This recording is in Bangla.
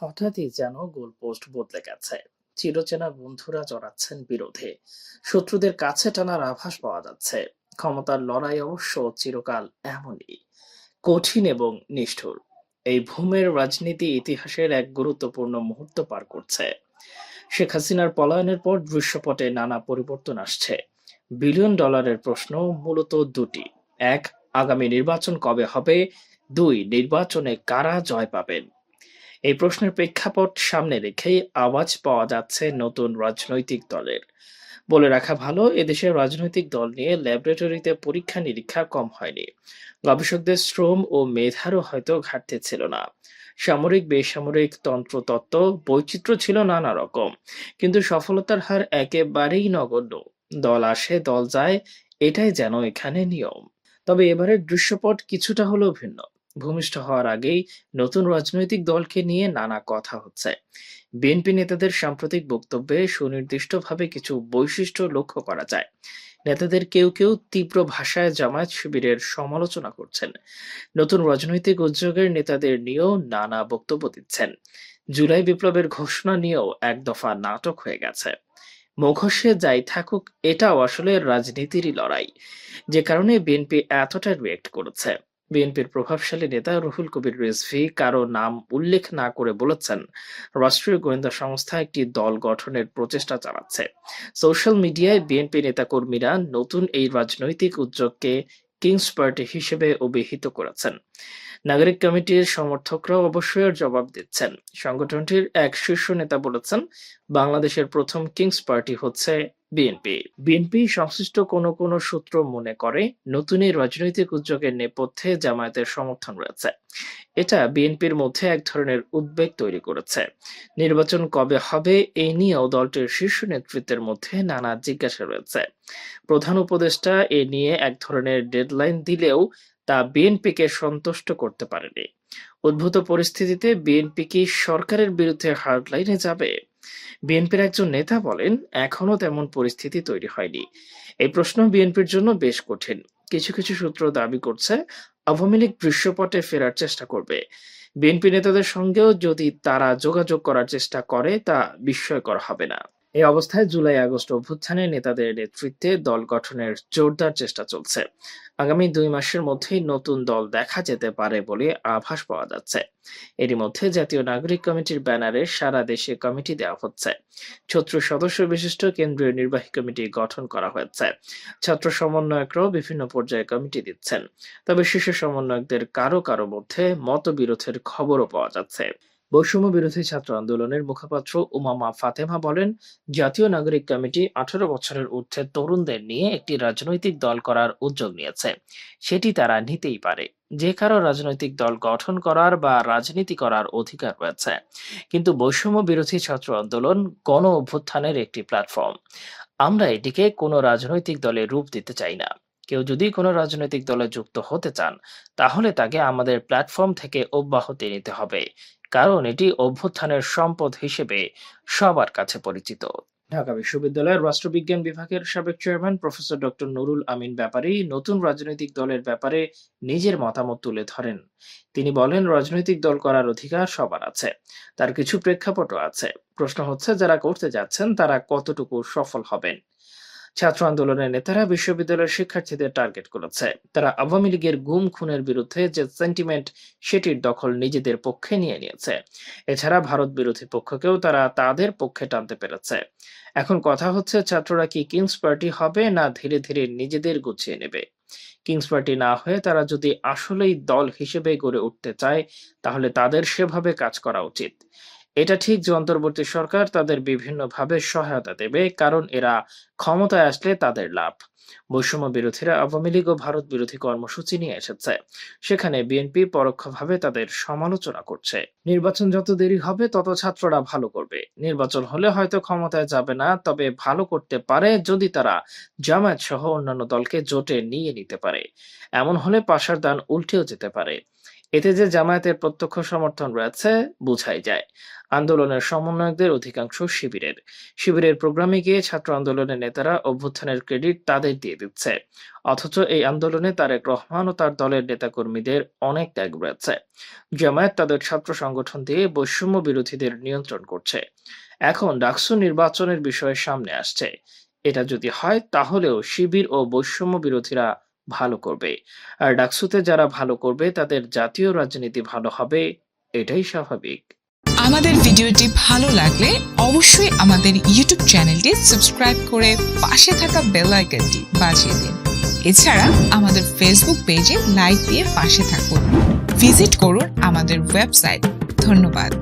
হঠাৎই যেন গোলপোস্ট বদলে গেছে। চিরচেনা বন্ধুরা জড়াচ্ছেন বিরোধে। শত্রুদের কাছে টানার আভাস পাওয়া যাচ্ছে। ক্ষমতার লড়াই অবশ্য চিরকাল এমনই। কঠিন এবং নিষ্ঠুর। এই ভূমের রাজনীতি ইতিহাসের এক গুরুত্বপূর্ণ মুহূর্ত পার করছে। শেখ হাসিনার পলায়নের পর দৃশ্যপটে নানা পরিবর্তন আসছে। বিলিয়ন ডলারের প্রশ্ন মূলত দুটি। এক, আগামী নির্বাচন কবে হবে? দুই, নির্বাচনে কারা জয় পাবেন? এই প্রশ্নের প্রেক্ষাপট সামনে রেখেই আওয়াজ পাওয়া যাচ্ছে নতুন রাজনৈতিক দলের। বলে রাখা ভালো, এদেশের রাজনৈতিক দল নিয়ে ল্যাবরেটরিতে পরীক্ষা নিরীক্ষা কম হয়নি। গবেষকদের শ্রম ও মেধারও হয়তো ঘাটতি ছিল না। সামরিক, বেসামরিক তন্ত্রতত্ত্ব বৈচিত্র্য ছিল নানা রকম, কিন্তু সফলতার হার একেবারেই নগণ্য। দল আসে, দল যায়, এটাই যেন এখানে নিয়ম। তবে এবারের দৃশ্যপট কিছুটা হলেও ভিন্ন। ভূমিষ্ঠ হওয়ার আগেই নতুন রাজনৈতিক দলকে নিয়ে নানা কথা হচ্ছে। বিএনপি নেতাদের সাম্প্রতিক বক্তব্যে সুনির্দিষ্টভাবে কিছু বৈশিষ্ট্য লক্ষ্য করা যায়। নেতাদের কেউ কেউ তীব্র ভাষায় জামায়াত শিবিরের সমালোচনা করছেন। নতুন রাজনৈতিক উদ্যোগের নেতাদের নিয়েও নানা বক্তব্য দিচ্ছেন। জুলাই বিপ্লবের ঘোষণা নিয়েও এক দফা নাটক হয়ে গেছে। মুখোশে যাই থাকুক, এটাও আসলে রাজনীতিরই লড়াই। যে কারণে বিএনপি এতটা রিয়েক্ট করেছে। বিএনপির প্রভাবশালী নেতা রুহুল কবির রিজভী কারও নাম উল্লেখ না করে বলেছেন। রাষ্ট্রীয় গোয়েন্দা সংস্থা একটি দল গঠনের প্রচেষ্টা চালাচ্ছে। সোশ্যাল মিডিয়ায় বিএনপি নেতাকর্মীরা নতুন এই রাজনৈতিক উদ্যোগকে কিংস পার্টি হিসেবে অভিহিত করেছেন। নাগরিক কমিটির সমর্থকরাও অবশ্যই জবাব দিচ্ছেন। সংগঠনটির এক শীর্ষ নেতা বলেছেন, বাংলাদেশের প্রথম কিংস পার্টি হচ্ছে বিএনপি বিএনপি সংশ্লিষ্ট কোনো কোনো সূত্র মনে করে নতুন এই রাজনৈতিক উদ্যোগের নেপথ্যে জামায়াতের সমর্থন রয়েছে। এটা বিএনপির মধ্যে এক ধরনের উদ্বেগ তৈরি করেছে। নির্বাচন কবে হবে এই নিয়েও দলটির শীর্ষ নেতৃত্বের মধ্যে নানা জিজ্ঞাসা রয়েছে। প্রধান উপদেষ্টা এ নিয়ে এক ধরনের ডেডলাইন দিলেও তা বিএনপিকে সন্তুষ্ট করতে পারেনি। উদ্ভূত পরিস্থিতিতে বিএনপি কি সরকারের বিরুদ্ধে হার্ডলাইনে যাবে? বিএনপির একজন নেতা বলেন, এখনও তেমন পরিস্থিতি তৈরি হয়নি। এই প্রশ্ন বিএনপির জন্য বেশ কঠিন। কিছু কিছু সূত্র দাবি করছে, আওয়ামী লীগ দৃশ্যপটে ফেরার চেষ্টা করবে। বিএনপি নেতাদের সঙ্গেও যদি তারা যোগাযোগ করার চেষ্টা করে, তা বিস্ময়কর হবে না। এই অবস্থায় জুলাই আগস্ট অভ্যুত্থানে নেতাদের নেতৃত্বে দল গঠনের জোরদার চেষ্টা চলছে। আগামী দুই মাসের মধ্যেই নতুন দল দেখা যেতে পারে বলে আভাস পাওয়া যাচ্ছে। এরই মধ্যে জাতীয় নাগরিক কমিটির ব্যানারে সারা দেশে কমিটি দেওয়া হচ্ছে। ছত্র সদস্য বিশিষ্ট কেন্দ্রীয় নির্বাহী কমিটি গঠন করা হয়েছে। ছাত্র সমন্বয়করাও বিভিন্ন পর্যায়ে কমিটি দিচ্ছেন। তবে শিশু সমন্বয়কদের কারও কারও মধ্যে মতবিরোধের খবরও পাওয়া যাচ্ছে। বৈষম্য বিরোধী ছাত্র আন্দোলনের মুখপাত্র উমামা ফাতেমা বলেন, জাতীয় নাগরিক কমিটি আঠারো বছরের ঊর্ধ্বে তরুণদের নিয়ে একটি রাজনৈতিক দল করার উদ্যোগ নিয়েছে। সেটি তারা নিতেই পারে। যে কারও রাজনৈতিক দল গঠন করার বা রাজনীতি করার অধিকার রয়েছে। কিন্তু বৈষম্য বিরোধী ছাত্র আন্দোলন গণ অভ্যুত্থানের একটি প্ল্যাটফর্ম। আমরা এটিকে কোনো রাজনৈতিক দলে রূপ দিতে চাই না। কেউ যদি কোনো রাজনৈতিক দলে যুক্ত হতে চান, তাহলে তাকে আমাদের প্ল্যাটফর্ম থেকে অব্যাহতি নিতে হবে। কারণ এটি অভ্যুত্থানের সম্পদ হিসেবে সবার কাছে পরিচিত। ঢাকা বিশ্ববিদ্যালয়ের রাষ্ট্রবিজ্ঞান বিভাগের সাবেক chairman professor doctor Nurul Amin Bepari নতুন রাজনৈতিক দলের ব্যাপারে নিজের মতামত তুলে ধরেন। তিনি বলেন, রাজনৈতিক দল করার অধিকার সবার আছে, তার কিছু প্রেক্ষাপটও আছে। প্রশ্ন হচ্ছে, যারা করতে যাচ্ছেন, তারা কতটুকু সফল হবেন? ছাত্র আন্দোলনের নেতারা বিশ্ববিদ্যালয়ের শিক্ষার্থীদের টার্গেট করেছে। তারা আওয়ামী লীগের গুম খুনের বিরুদ্ধে যে সেন্টিমেন্ট, সেটির দখল নিজেদের পক্ষে নিয়ে নিয়েছে। এছাড়া ভারত বিরোধী পক্ষকেও তারা তাদের পক্ষে টানতে পেরেছে। এখন কথা হচ্ছে, ছাত্ররা কি কিংস পার্টি হবে না ধীরে ধীরে নিজেদের গুছিয়ে নেবে? কিংস পার্টি না হয়ে তারা যদি আসলেই দল হিসেবে গড়ে উঠতে চায়, তাহলে তাদের সেভাবে কাজ করা উচিত। এটা ঠিক যে অন্তর্বর্তী সরকার তাদের বিভিন্নভাবে সহায়তা দেবে, কারণ এরা ক্ষমতায় আসলে তাদের লাভ। বৈষম্য বিরোধীরা আওয়ামী লীগ ও ভারত বিরোধী কর্মসূচি নিয়ে এসেছে। সেখানে বিএনপি পরোক্ষভাবে তাদের সমালোচনা করছে। নির্বাচন যত দেরি হবে, তত ছাত্ররা ভালো করবে। নির্বাচন হলে হয়তো ক্ষমতায় যাবে না, তবে ভালো করতে পারে যদি তারা জামায়াত সহ অন্যান্য দলকে জোটে নিয়ে নিতে পারে। এমন হলে পাশার দান উল্টেও যেতে পারে। এতে যে জামায়াতের প্রত্যক্ষ সমর্থন রয়েছে, বুঝাই যায়। আন্দোলনের সমন্বয়কদের অধিকাংশ শিবিরের। শিবিরের প্রোগ্রামে গিয়ে ছাত্র আন্দোলনের নেতারা অভ্যুত্থানের ক্রেডিট তাদের দিয়ে দিচ্ছে। অথচ এই আন্দোলনে তারেক রহমান ও তার দলের নেতাকর্মীদের অনেক ত্যাগ রয়েছে। জামায়াত তাদের ছাত্র সংগঠন দিয়ে বৈষম্য বিরোধীদের নিয়ন্ত্রণ করছে। এখন ডাকসু নির্বাচনের বিষয়ে সামনে আসছে। এটা যদি হয়, তাহলেও শিবির ও বৈষম্য বিরোধীরা ভালো করবে। আর ডাকসুতে যারা ভালো করবে, তাদের জাতীয় রাজনীতি ভালো হবে, এটাই স্বাভাবিক। আমাদের ভিডিওটি ভালো লাগলে অবশ্যই আমাদের ইউটিউব চ্যানেলটি সাবস্ক্রাইব করে পাশে থাকা বেল আইকনটি বাজিয়ে দিন। এছাড়া আমাদের ফেসবুক পেজে লাইক দিয়ে পাশে থাকুন। ভিজিট করুন আমাদের ওয়েবসাইট ধন্যবাদ।